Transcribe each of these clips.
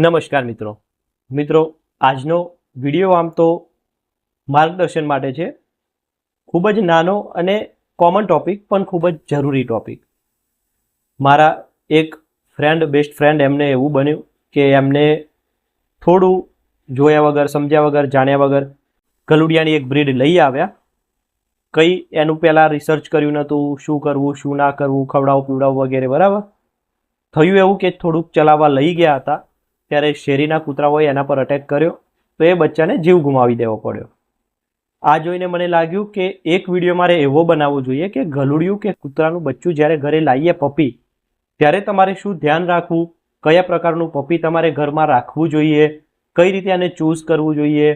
નમસ્કાર મિત્રો. મિત્રો, આજનો વીડિયો આમ તો માર્ગદર્શન માટે છે. ખૂબ જ નાનો અને કોમન ટોપિક પણ ખૂબ જ જરૂરી ટોપિક મારા એક ફ્રેન્ડ બેસ્ટ ફ્રેન્ડ એમને એવું બન્યું કે એમને થોડું જોયા વગર, સમજ્યા વગર, જાણ્યા વગર ગલુડિયાની એક બ્રીડ લઈ આવ્યા. કઈ એનું પહેલાં રિસર્ચ કર્યું નહોતું, શું કરવું, શું ના કરવું ખવડાવવું પીવડાવવું વગેરે, બરાબર. થયું એવું કે થોડુંક ચલાવવા લઈ ગયા હતા. ત્યારે શેરીના કૂતરા હોય એના પર અટેક કર્યો તો એ બચ્ચાને જીવ ગુમાવી દેવો પડ્યો. આ જોઈને મને લાગ્યું કે એક વીડિયો મારે એવો બનાવવો જોઈએ કે ગલુડિયું કે કૂતરાનું બચ્ચું જ્યારે ઘરે લાવીએ પપી, ત્યારે તમારે શું ધ્યાન રાખવું? કયા પ્રકારનું પપી તમારે ઘરમાં રાખવું જોઈએ? કઈ રીતે આને ચૂઝ કરવું જોઈએ?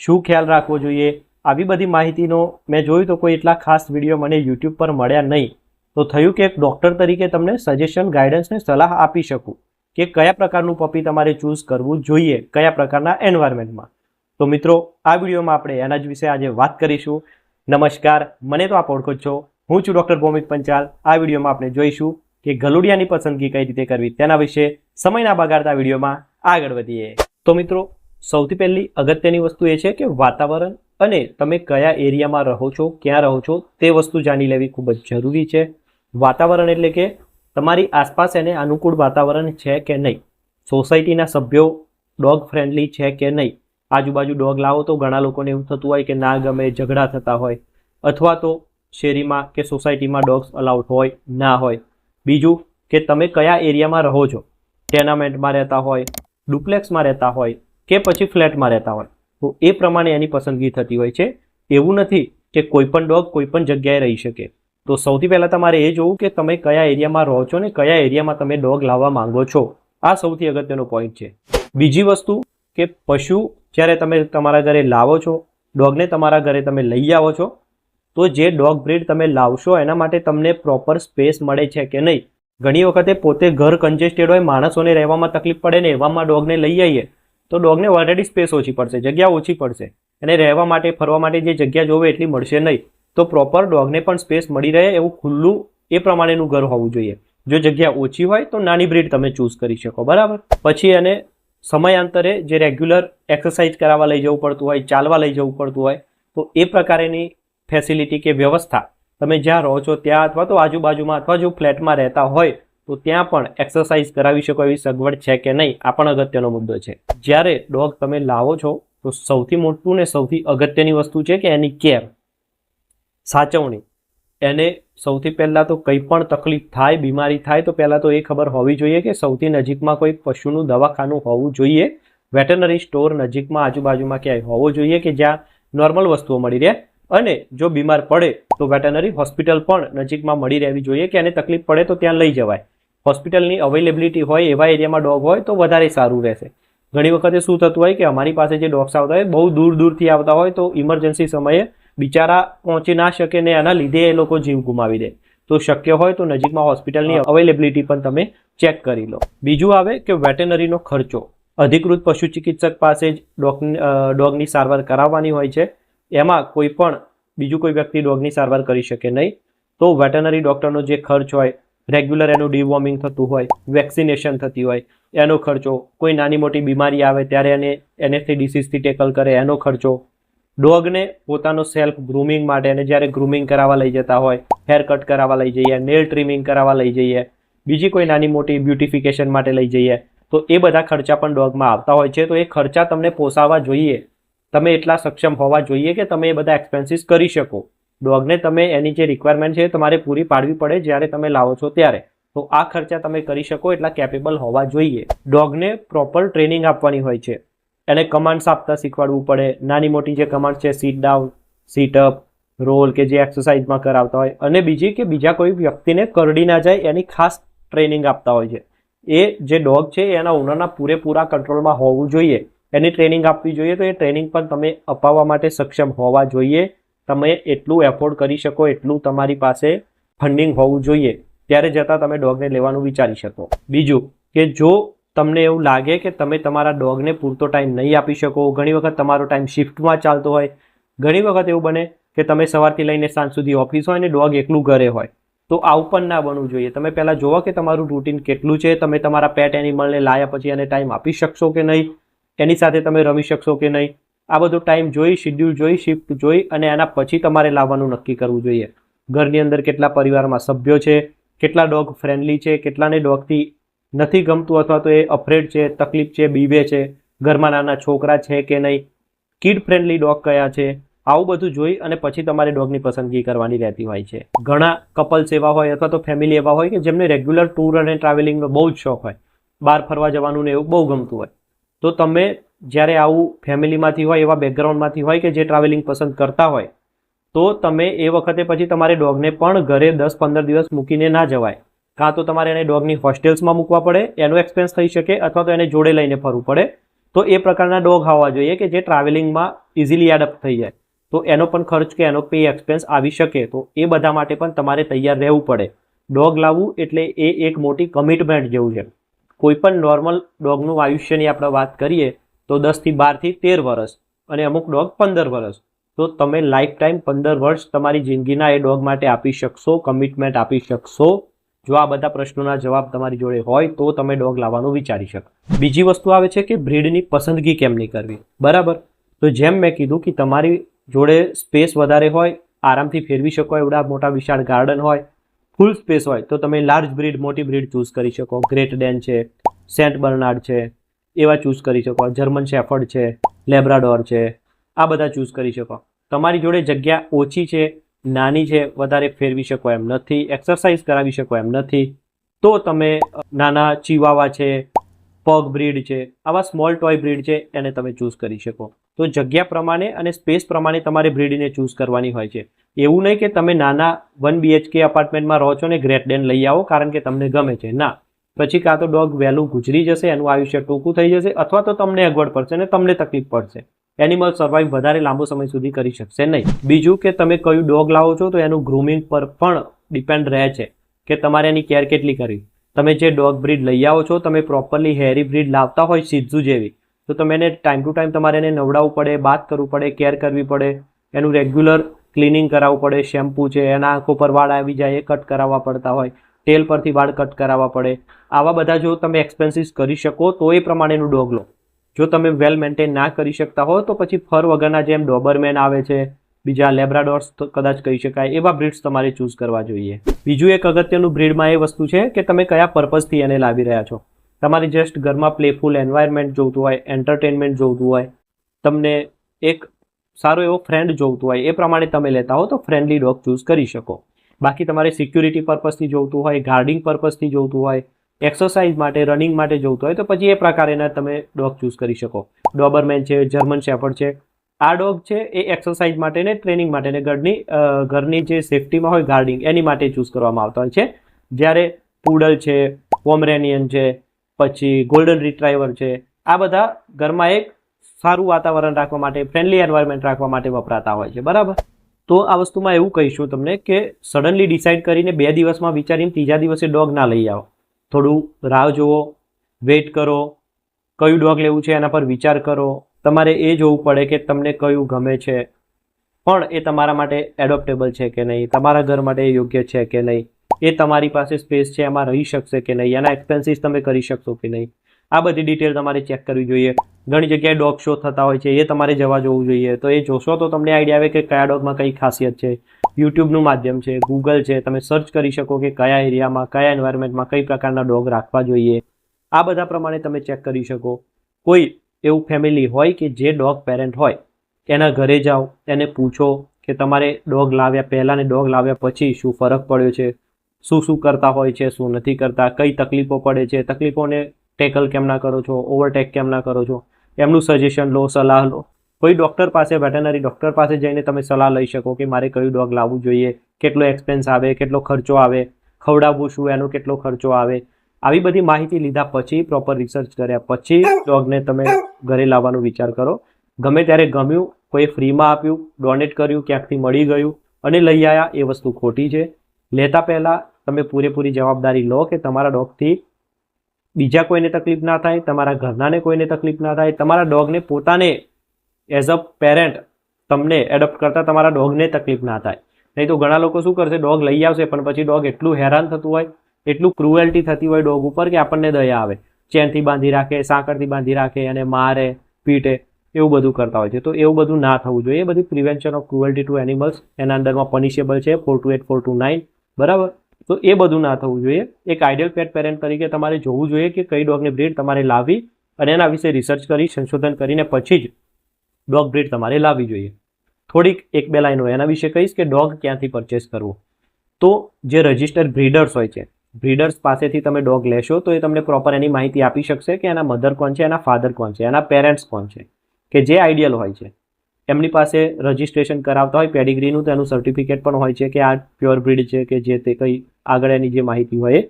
શું ખ્યાલ રાખવો જોઈએ? આવી બધી માહિતીનો મેં જોયું તો કોઈ એટલા ખાસ વીડિયો મને યુટ્યુબ પર મળ્યા નહીં. તો થયું કે એક ડૉક્ટર તરીકે તમને સજેશન ગાઈડન્સને સલાહ આપી શકું. કે કયા પ્રકારનું પપી તમારે ચૂઝ કરવું જોઈએ, કયા પ્રકારના એન્વાયરમેન્ટમાં તો મિત્રો, આ વિડીયોમાં આપણે એના જ વિશે આજે વાત કરીશું. નમસ્કાર, મને તો આપ ઓળખો છો. હું છું ડૉક્ટર ભૌમિક પંચાલ. આ વિડીયોમાં આપણે જોઈશું કે ગલુડિયાની પસંદગી કઈ રીતે કરવી તેના વિશે સમયના બગાડતા વિડીયોમાં આગળ વધીએ. તો મિત્રો, સૌથી પહેલી અગત્યની વસ્તુ એ છે કે વાતાવરણ અને તમે કયા એરિયામાં રહો છો, ક્યાં રહો છો, તે વસ્તુ જાણી લેવી ખૂબ જ જરૂરી છે. વાતાવરણ એટલે કે તમારી આસપાસ એને અનુકૂળ વાતાવરણ છે કે નહીં? સોસાયટીના સભ્યો ડોગ ફ્રેન્ડલી છે કે નહીં? આજુબાજુ ડોગ લાવો તો ઘણા લોકોને એવું થતું હોય કે ના ગમે, ઝઘડા થતા હોય. અથવા તો શેરીમાં કે સોસાયટીમાં ડોગ્સ અલાઉડ હોય, ના હોય. બીજું કે તમે કયા એરિયામાં રહો છો? ટેનામેન્ટમાં રહેતા હોય, ડુપ્લેક્સમાં રહેતા હોય કે પછી ફ્લેટમાં રહેતા હોય? તો એ પ્રમાણે એની પસંદગી થતી હોય છે. એવું નથી કે કોઈ પણ ડોગ કોઈ પણ જગ્યાએ રહી શકે. તો સૌથી પહેલાં તમારે એ જોવું કે તમે કયા એરિયામાં રહો છો ને કયા એરિયામાં તમે ડોગ લાવવા માંગો છો. આ સૌથી અગત્યનો પોઈન્ટ છે. બીજી વસ્તુ કે પશુ જ્યારે તમે તમારા ઘરે લાવો છો, ડોગને તમારા ઘરે તમે લઈ આવો છો, તો જે ડોગ બ્રીડ તમે લાવશો એના માટે તમને પ્રોપર સ્પેસ મળે છે કે નહીં. ઘણી વખતે પોતે ઘર કન્જેસ્ટેડ હોય, માણસોને રહેવામાં તકલીફ પડે ને એવામાં ડોગને લઈ આવીએ, તો ડોગને ઓલરેડી સ્પેસ ઓછી પડશે, જગ્યા ઓછી પડશે. એને રહેવા માટે, ફરવા માટે જે જગ્યા જોવે એટલી મળશે નહીં. તો પ્રોપર ડોગને પણ સ્પેસ મળી રહે એવું ખુલ્લું એ પ્રમાણેનું ઘર હોવું જોઈએ. જો જગ્યા ઓછી હોય તો નાની બ્રીડ તમે ચૂઝ કરી શકો, બરાબર? પછી એને સમયાંતરે જે રેગ્યુલર એક્સરસાઇઝ કરાવવા લઈ જવું પડતું હોય, ચાલવા લઈ જવું પડતું હોય, તો એ પ્રકારેની ફેસિલિટી કે વ્યવસ્થા તમે જ્યાં રહો છો ત્યાં અથવા તો આજુબાજુમાં અથવા જો ફ્લેટમાં રહેતા હોય, તો ત્યાં પણ એક્સરસાઇઝ કરાવી શકો એવી સગવડ છે કે નહીં, આ પણ અગત્યનો મુદ્દો છે. જ્યારે ડોગ તમે લાવો છો, તો સૌથી મોટું ને સૌથી અગત્યની વસ્તુ છે કે એની કેર સાચવણી. એને સૌથી પહેલાં તો કંઈ પણ તકલીફ થાય, બીમારી થાય, તો પહેલાં તો એ ખબર હોવી જોઈએ કે સૌથી નજીકમાં કોઈ પશુનું દવાખાનું હોવું જોઈએ. વેટરનરી સ્ટોર નજીકમાં આજુબાજુમાં ક્યાંય હોવો જોઈએ કે જ્યાં નોર્મલ વસ્તુઓ મળી રહે. અને જો બીમાર પડે, તો વેટરનરી હોસ્પિટલ પણ નજીકમાં મળી રહેવી જોઈએ કે એને તકલીફ પડે તો ત્યાં લઈ જવાય. હોસ્પિટલની અવેલેબિલિટી હોય, એવા એરિયામાં ડોગ હોય, તો વધારે સારું રહેશે. ઘણી વખતે શું થતું હોય કે અમારી પાસે જે ડોગ્સ આવતા હોય, બહુ દૂર દૂરથી આવતા હોય, તો ઇમરજન્સી સમયે બિચારા પહોંચી ના શકે ને એના લીધે એ લોકો જીવ ગુમાવી દે. તો શક્ય હોય તો નજીકમાં હોસ્પિટલની અવેલેબિલિટી પણ તમે ચેક કરી લો. બીજું આવે કે વેટેનરીનો ખર્ચો. અધિકૃત પશુ ચિકિત્સક પાસે જ ડોગ ડોગની સારવાર કરાવવાની હોય છે. એમાં કોઈ પણ બીજું કોઈ વ્યક્તિ ડોગની સારવાર કરી શકે નહીં. તો વેટરનરી ડૉક્ટરનો જે ખર્ચ હોય રેગ્યુલર એનું ડીવોર્મિંગ થતું હોય વેક્સિનેશન થતી હોય એનો ખર્ચો. કોઈ નાની મોટી બીમારી આવે ત્યારે એને એનેસ્થી ડિસીઝથી ટેકલ કરે એનો ખર્ચો. ડોગને પોતાનો સેલ્ફ ગ્રૂમિંગ માટે અને જ્યારે ગ્રૂમિંગ કરાવવા લઈ જતા હોય, હેર કટ કરાવવા લઈ જઈએ, નેલ ટ્રીમિંગ કરાવવા લઈ જઈએ, બીજી કોઈ નાની મોટી બ્યુટિફિકેશન માટે લઈ જઈએ, તો એ બધા ખર્ચા પણ ડોગમાં આવતા હોય છે. તો એ ખર્ચા તમને પોસાવા જોઈએ. તમે એટલા સક્ષમ હોવા જોઈએ કે તમે એ બધા એક્સપેન્સીસ કરી શકો. ડોગને તમે એની જે રિક્વાયરમેન્ટ છે તમારે પૂરી પાડવી પડે જ્યારે તમે લાવો છો ત્યારે. તો આ ખર્ચા તમે કરી શકો એટલા કેપેબલ હોવા જોઈએ. ડોગને પ્રોપર ટ્રેનિંગ આપવાની હોય છે. એને કમાન્ડ્સ આપતા શીખવાડવું પડે. નાની મોટી જે કમાન્ડ છે sit down sit up roll કે જે એક્સરસાઇઝમાં કરાવતા હોય. અને બીજી કે બીજા કોઈ વ્યક્તિને કરડી ના જાય, એની ખાસ ટ્રેનિંગ આપતા હોય છે. એ જે ડોગ છે એના ઓનરના પૂરેપૂરા કંટ્રોલમાં હોવું જોઈએ. એની ટ્રેનિંગ આપવી જોઈએ તો એ ટ્રેનિંગ પણ તમે અપાવવા માટે સક્ષમ હોવા જોઈએ. તમે એટલું એફોર્ડ કરી શકો, એટલું તમારી પાસે ફંડિંગ હોવું જોઈએ. ત્યારે જતાં તમે ડોગને લેવાનું વિચારી શકો. બીજું કે જો તમને એવું લાગે કે તમે તમારા ડોગને પૂરતો ટાઈમ નહીં આપી શકો? ઘણી વખત તમારો ટાઈમ શિફ્ટમાં ચાલતો હોય. ઘણી વખત એવું બને કે તમે સવારથી લઈને સાંજ સુધી ઓફિસ હોય અને ડોગ એકલું ઘરે હોય. તો આવું પણ ના બનવું જોઈએ. તમે પહેલાં જુઓ કે તમારું રૂટીન કેટલું છે. તમે તમારા પેટ એનિમલને લાયા પછી એને ટાઈમ આપી શકશો કે નહીં? એની સાથે તમે રમી શકશો કે નહીં? આ બધો ટાઈમ જોઈ શિડ્યુલ જોઈ શિફ્ટ જોઈ અને એના પછી તમારે લાવવાનું નક્કી કરવું જોઈએ. ઘરની અંદર કેટલા પરિવારમાં સભ્યો છે? કેટલા ડોગ ફ્રેન્ડલી છે? કેટલાને ડોગથી નથી ગમતું અથવા તો એ અફ્રેડ છે, તકલીફ છે, બીવે છે, ઘરમાં નાના છોકરા છે કે નહીં કિડ ફ્રેન્ડલી ડોગ કયા છે, આવું બધું જોઈ અને પછી તમારે ડોગની પસંદગી કરવાની રહેતી હોય છે. ઘણા કપલ્સ એવા હોય અથવા તો ફેમિલી એવા હોય કે જેમને રેગ્યુલર ટૂર અને ટ્રાવેલિંગનો બહુ જ શોખ હોય. બહાર ફરવા જવાનું ને એવું બહુ ગમતું હોય. તો તમે જ્યારે આવું ફેમિલીમાંથી હોય, એવા બેકગ્રાઉન્ડમાંથી હોય કે જે ટ્રાવેલિંગ પસંદ કરતા હોય, તો તમે એ વખતે પછી તમારે ડોગને પણ ઘરે દસ પંદર દિવસ મૂકીને ના જવાય. કાં તો તમારે એને ડોગની હોસ્ટેલ્સમાં મૂકવા પડે, એનો એક્સપેન્સ થઈ શકે અથવા તો એને જોડે લઈને ફરવું પડે. તો એ પ્રકારના ડોગ હોવા જોઈએ કે જે ટ્રાવેલિંગમાં ઇઝીલી એડપ્ટ થઈ જાય. તો એનો પણ ખર્ચ કે એનો પે એક્સપેન્સ આવી શકે. તો એ બધા માટે પણ તમારે તૈયાર રહેવું પડે. ડોગ લાવવું એટલે એ એક મોટી કમિટમેન્ટ જેવું છે. કોઈ પણ નોર્મલ ડોગનું આયુષ્યની આપણે વાત કરીએ, તો દસથી બારથી તેર વર્ષ અને અમુક ડોગ પંદર વર્ષ તો તમે લાઈફ ટાઈમ પંદર વર્ષ તમારી જિંદગીના એ ડોગ માટે આપી શકશો કમિટમેન્ટ આપી શકશો. જો આ બધા પ્રશ્નોના જવાબ તમારી જોડે હોય તો તમે ડોગ લાવવાનું વિચારી શકો. બીજી વસ્તુ આવે છે કે બ્રીડની પસંદગી કેમની કરવી? બરાબર? તો જેમ મેં કીધું કે તમારી જોડે સ્પેસ વધારે હોય, આરામથી ફેરવી શકો એવડા મોટા વિશાળ ગાર્ડન હોય, ફૂલ સ્પેસ હોય, તો તમે લાર્જ બ્રીડ, મોટી બ્રીડ ચૂઝ કરી શકો. ગ્રેટ ડેન છે, સેન્ટ બર્નાર્ડ છે, એવા ચૂઝ કરી શકો. જર્મન શેફર્ડ છે, લેબ્રાડોર છે, આ બધા ચૂઝ કરી શકો. તમારી જોડે જગ્યા ઓછી છે નાની છે, વધારે ફેરવી શકો એમ નથી એક્સરસાઇઝ કરાવી શકો એમ નથી. તો તમે નાના ચીવાવા છે, પગ બ્રીડ છે, આવા સ્મોલ ટોય બ્રીડ છે, એને તમે ચૂઝ કરી શકો. તો જગ્યા પ્રમાણે અને સ્પેસ પ્રમાણે તમારે બ્રીડને ચૂઝ કરવાની હોય છે. એવું નહીં કે તમે નાના વન બીએચકે અપાર્ટમેન્ટમાં રહો છો ને ગ્રેટ ડેન લઈ આવો, કારણ કે તમને ગમે છે. ના. પછી કાં તો ડોગ વહેલું ગુજરી જશે, એનું આયુષ્ય ટૂંકું થઈ જશે, અથવા તો તમને અગવડ પડશે ને તમને તકલીફ પડશે. એનિમલ સર્વાઈવ વધારે લાંબો સમય સુધી કરી શકશે નહીં. બીજું કે તમે કયું ડોગ લાવો છો તો એનું ગ્રૂમિંગ પર પણ ડિપેન્ડ રહે છે કે તમારે એની કેર કેટલી કરવી. તમે જે ડોગ બ્રીડ લઈ આવો છો, તમે પ્રોપરલી હેરી બ્રીડ લાવતા હોય સિદ્ધુ જેવી તો તમે એને ટાઈમ ટુ ટાઈમ તમારે એને નવડાવવું પડે બાથ કરવું પડે કેર કરવી પડે, એનું રેગ્યુલર ક્લિનિંગ કરાવવું પડે શેમ્પૂ છે, એના આંખો પર વાળ આવી જાય એ કટ કરાવવા પડતા હોય ટેલ પરથી વાળ કટ કરાવવા પડે. આવા બધા જો તમે એક્સપેન્સીસ કરી શકો તો એ પ્રમાણેનું ડોગ લો. જો તમે વેલ મેન્ટેન ના કરી શકતા હો, તો પછી ફર વગરના જેમ ડોબરમેન આવે છે, બીજા લેબ્રાડોર્સ કદાચ કહી શકાય, એવા બ્રીડ્સ તમારે ચૂઝ કરવા જોઈએ. બીજું એક અગત્યનું બ્રીડમાં એ વસ્તુ છે કે તમે કયા પર્પઝથી એને લાવી રહ્યા છો. તમારે જસ્ટ ઘરમાં પ્લેફુલ એન્વાયરમેન્ટ જોતું હોય એન્ટરટેનમેન્ટ જોઈતું હોય, તમને એક સારો એવો ફ્રેન્ડ જોઈતું હોય, એ પ્રમાણે તમે લેતા હો, તો ફ્રેન્ડલી ડોગ ચૂઝ કરી શકો. બાકી તમારે સિક્યુરિટી પર્પઝથી જોઈતું હોય ગાર્ડિંગ પર્પઝથી જોઈતું હોય એક્સરસાઇઝ માટે, રનિંગ માટે જોઈતું હોય તો પછી એ પ્રકારેના તમે ડોગ ચૂઝ કરી શકો. ડોબરમેન છે, જર્મન શેફર્ડ છે. આ ડોગ છે, એ એક્સરસાઇઝ માટે ને ટ્રેનિંગ માટે ને ઘરની ઘરની જે સેફટીમાં હોય ગાર્ડિંગ, એની માટે ચૂઝ કરવામાં આવતા હોય છે. જ્યારે પુડલ છે, પોમરેનિયન છે, પછી ગોલ્ડન રિટ્રાઈવર છે, આ બધા ઘરમાં એક સારું વાતાવરણ રાખવા માટે, ફ્રેન્ડલી એન્વાયરમેન્ટ રાખવા માટે વપરાતા હોય છે. બરાબર? તો આ વસ્તુમાં એવું કહીશું તમને કે, સડનલી ડિસાઇડ કરીને બે દિવસમાં વિચારીને ત્રીજા દિવસે ડોગ ના લઈ આવો. થોડું રાહ જુઓ વેઇટ કરો, કયું ડોગ લેવું છે એના પર વિચાર કરો. તમારે એ જોવું પડે કે તમને કયું ગમે છે. પણ એ તમારા માટે એડોપ્ટેબલ છે કે નહીં? તમારા ઘર માટે યોગ્ય છે કે નહીં? એ તમારી પાસે સ્પેસ છે, એમાં રહી શકશે કે નહીં? એના એક્સપેન્સીસ તમે કરી શકશો કે નહીં? આ બધી ડિટેલ તમારે ચેક કરવી જોઈએ. ઘણી જગ્યાએ ડોગ શો થતા હોય છે, એ તમારે જવા જોવું જોઈએ. તો એ જોશો તો તમને આઈડિયા આવે કે કયા ડોગમાં કઈ ખાસિયત છે. યુટ્યુબનું માધ્યમ છે ગૂગલ છે, તમે સર્ચ કરી શકો કે કયા એરિયામાં કયા એન્વાયરમેન્ટમાં કઈ પ્રકારના ડોગ રાખવા જોઈએ. આ બધા પ્રમાણે તમે ચેક કરી શકો. કોઈ એવું ફેમિલી હોય કે જે ડોગ પેરેન્ટ હોય, એના ઘરે જાઓ, એને પૂછો કે તમારે ડોગ લાવ્યા પહેલાં ને ડોગ લાવ્યા પછી શું ફરક પડ્યો છે? શું શું કરતા હોય છે, શું નથી કરતા? કઈ તકલીફો પડે છે? તકલીફોને ટેકલ કેમ ના કરો છો? ઓવરટેક કેમ ના કરો છો? એમનું સજેશન લો, સલાહ લો. કોઈ ડૉક્ટર પાસે વેટરનરી ડૉક્ટર પાસે જઈને તમે સલાહ લઈ શકો કે મારે કયું ડોગ લાવવું જોઈએ, કેટલો એક્સપેન્સ આવે, કેટલો ખર્ચો આવે, ખવડાવવું શું, એનો કેટલો ખર્ચો આવે. આવી બધી માહિતી લીધા પછી પ્રોપર રિસર્ચ કર્યા પછી ડોગને તમે ઘરે લાવવાનો વિચાર કરો. ગમે ત્યારે ગમ્યું, કોઈ ફ્રીમાં આપ્યું ડોનેટ કર્યું, ક્યાંકથી મળી ગયું અને લઈ આવ્યા એ વસ્તુ ખોટી છે. લેતા પહેલાં તમે પૂરેપૂરી જવાબદારી લો કે તમારા ડોગથી બીજા કોઈને તકલીફ ના થાય, તમારા ઘરનાને કોઈને તકલીફ ના થાય, તમારા ડોગને પોતાને એઝ અ પેરેન્ટ તમને એડોપ્ટ કરતાં તમારા ડોગને તકલીફ ના થાય. નહીં તો ઘણા લોકો શું કરશે, ડોગ લઈ આવશે, પણ પછી ડોગ એટલું હેરાન થતું હોય, એટલું ક્રુએલ્ટી થતી હોય ડોગ ઉપર કે આપણને દયા આવે. ચેનથી બાંધી રાખે, સાંકળથી બાંધી રાખે, અને મારે, પીટે, એવું બધું કરતા હોય છે. તો એવું બધું ના થવું જોઈએ. એ બધી prevention of cruelty to animals એના અંદરમાં પનિશેબલ છે four two eight four two nine બરાબર? તો એ બધું ના થવું જોઈએ. એક આઈડિયલ પેટ પેરેન્ટ તરીકે તમારે જોવું જોઈએ કે કઈ ડોગની બ્રીડ તમારે લાવવી અને એના વિશે રિસર્ચ કરી, સંશોધન કરીને પછી જ ડોગ બ્રીડ તમારે લાવવી જોઈએ. થોડીક એક બે લાઈનો એના વિશે કહીશ કે ડોગ ક્યાંથી પરચેસ કરવો. તો જે રજિસ્ટર્ડ બ્રીડર્સ હોય છે બ્રીડર્સ પાસેથી તમે ડોગ લેશો તો એ તમને પ્રોપર એની માહિતી આપી શકશે કે એના મધર કોણ છે, એના ફાધર કોણ છે, એના પેરેન્ટ્સ કોણ છે. કે જે આઈડિયલ હોય છે. એમની પાસે રજિસ્ટ્રેશન કરાવતા હોય પેડિગ્રીનું તેનું સર્ટિફિકેટ પણ હોય છે કે આ પ્યોર બ્રીડ છે કે જે તે કંઈ આગળ એની જે માહિતી હોય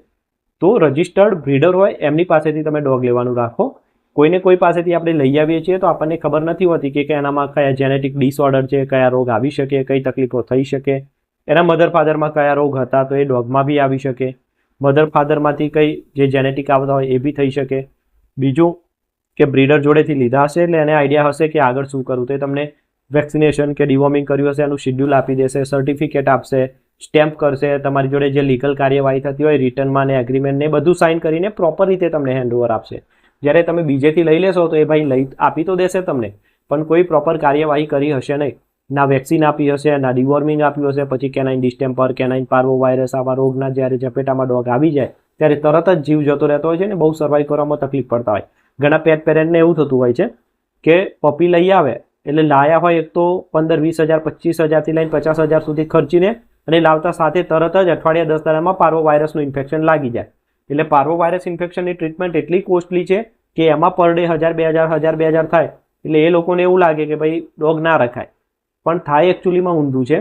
તો રજિસ્ટર્ડ બ્રીડર હોય, એમની પાસેથી તમે ડોગ લેવાનું રાખો. કોઈને કોઈ પાસેથી આપણે લઈ આવીએ છીએ તો આપણને ખબર નથી હોતી કે એનામાં કયા જેનેટિક ડિસઓર્ડર છે, કયા રોગ આવી શકે, કઈ તકલીફો થઈ શકે. એના મધર ફાધરમાં કયા રોગ હતા તો એ ડોગમાં બી આવી શકે. મધર ફાધરમાંથી કઈ જે જેનેટિક આવતા હોય એ બી થઈ શકે. બીજું કે બ્રીડર જોડેથી લીધા હશે એટલે એને આઈડિયા હશે કે આગળ શું કરવું. તો એ તમને વેક્સિનેશન કે ડિવોર્મિંગ કર્યું હશે, એનું શિડ્યુલ આપી દેશે સર્ટિફિકેટ આપશે સ્ટેમ્પ કરશે, તમારી જોડે જે લીગલ કાર્યવાહી થતી હોય, રિટર્નમાં ને એગ્રીમેન્ટ ને બધું સાઇન કરીને પ્રોપર રીતે તમને હેન્ડઓવર આપશે. જ્યારે તમે બીજેથી લઈ લેશો તો એ ભાઈ લઈ, આપી તો દેશે તમને, પણ કોઈ પ્રોપર કાર્યવાહી કરી હશે નહીં. ના વેક્સિન આપી હશે, ના ડિવોર્મિંગ આપ્યું હશે, પછી કેનાઇન ડિસ્ટેમ્પર કેનાઇન પાર્વો વાયરસ આવા રોગના જ્યારે ઝપેટામાં ડોગ આવી જાય, ત્યારે તરત જ જીવ જતો રહેતો હોય છે ને, બહુ સર્વાઈવ કરવામાં તકલીફ પડતા હોય. ઘણા પેટ પેરેન્ટને એવું થતું હોય છે કે પપી લઈ આવે, એટલે લાયા હોય એક તો પંદર, વીસ હજાર, પચીસ હજારથી લઈને પચાસ હજાર સુધી ખર્ચીને અને લાવતા સાથે તરત જ અઠવાડિયા દસ દાડામાં પાર્વો વાયરસનું ઇન્ફેક્શન લાગી જાય. એટલે પાર્વો વાયરસ ઇન્ફેક્શનની ટ્રીટમેન્ટ એટલી કોસ્ટલી છે કે એમાં પર ડે હજાર, બે હજાર હજાર, બે હજાર થાય. એટલે એ લોકોને એવું લાગે કે ભાઈ ડોગ ના રખાય. પણ થાય એકચ્યુઅલીમાં ઊંધું છે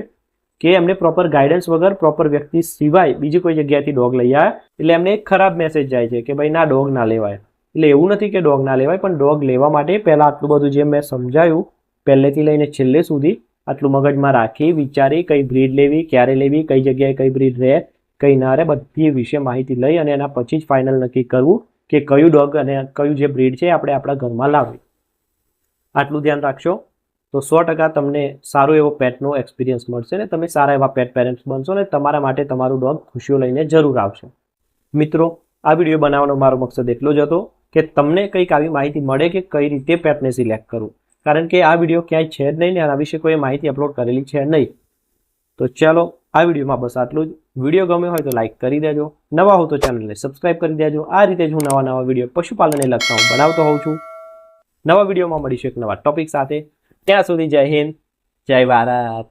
કે એમને પ્રોપર ગાઈડન્સ વગર પ્રોપર વ્યક્તિ સિવાય બીજી કોઈ જગ્યાએથી ડોગ લઈ આવે. એટલે એમને એક ખરાબ મેસેજ જાય છે કે ભાઈ ના, ડોગ ના લેવાય. એટલે એવું નથી કે ડોગ ના લેવાય, પણ ડોગ લેવા માટે પહેલાં આટલું બધું જે મેં સમજાયું, પહેલેથી લઈને છેલ્લે સુધી આટલું મગજમાં રાખી, વિચારી, કઈ બ્રીડ લેવી, ક્યારે લેવી, કઈ જગ્યાએ કઈ બ્રીડ રહે, કઈ ના રહે, બધી વિશે માહિતી લઈ અને એના પછી જ ફાઇનલ નક્કી કરવું કે કયું ડોગ અને કયું જે બ્રીડ છે આપણે આપણા ઘરમાં લાવવી. આટલું ધ્યાન રાખશો તો સો ટકા તમને સારો એવો પેટનો એક્સપિરિયન્સ મળશે ને તમે સારા એવા પેટ પેરેન્ટ્સ બનશો ને તમારા માટે તમારું ડોગ ખુશીઓ લઈને જરૂર આવશે. મિત્રો, આ વીડિયો બનાવવાનો મારો મકસદ એટલો જ હતો કે તમને કંઈક આવી માહિતી મળે કે કઈ રીતે પેટને સિલેક્ટ કરવું. કારણ કે આ વીડિયો ક્યાંય છે જ નહીં ને આના વિશે કોઈ માહિતી અપલોડ કરેલી છે નહીં. તો ચાલો આ વિડીયોમાં બસ આટલું જ. વીડિયો ગમે હોય તો લાઇક કરી દેજો. નવા હો તો ચેનલને સબસ્ક્રાઇબ કરી દેજો. આ રીતે જ હું નવા નવા વીડિયો પશુપાલનને લગતા હું બનાવતો હોઉં છું. નવા વિડીયોમાં મળીશું એક નવા ટોપિક સાથે. ત્યાં સુધી જય હિન્દ, જય ભારત.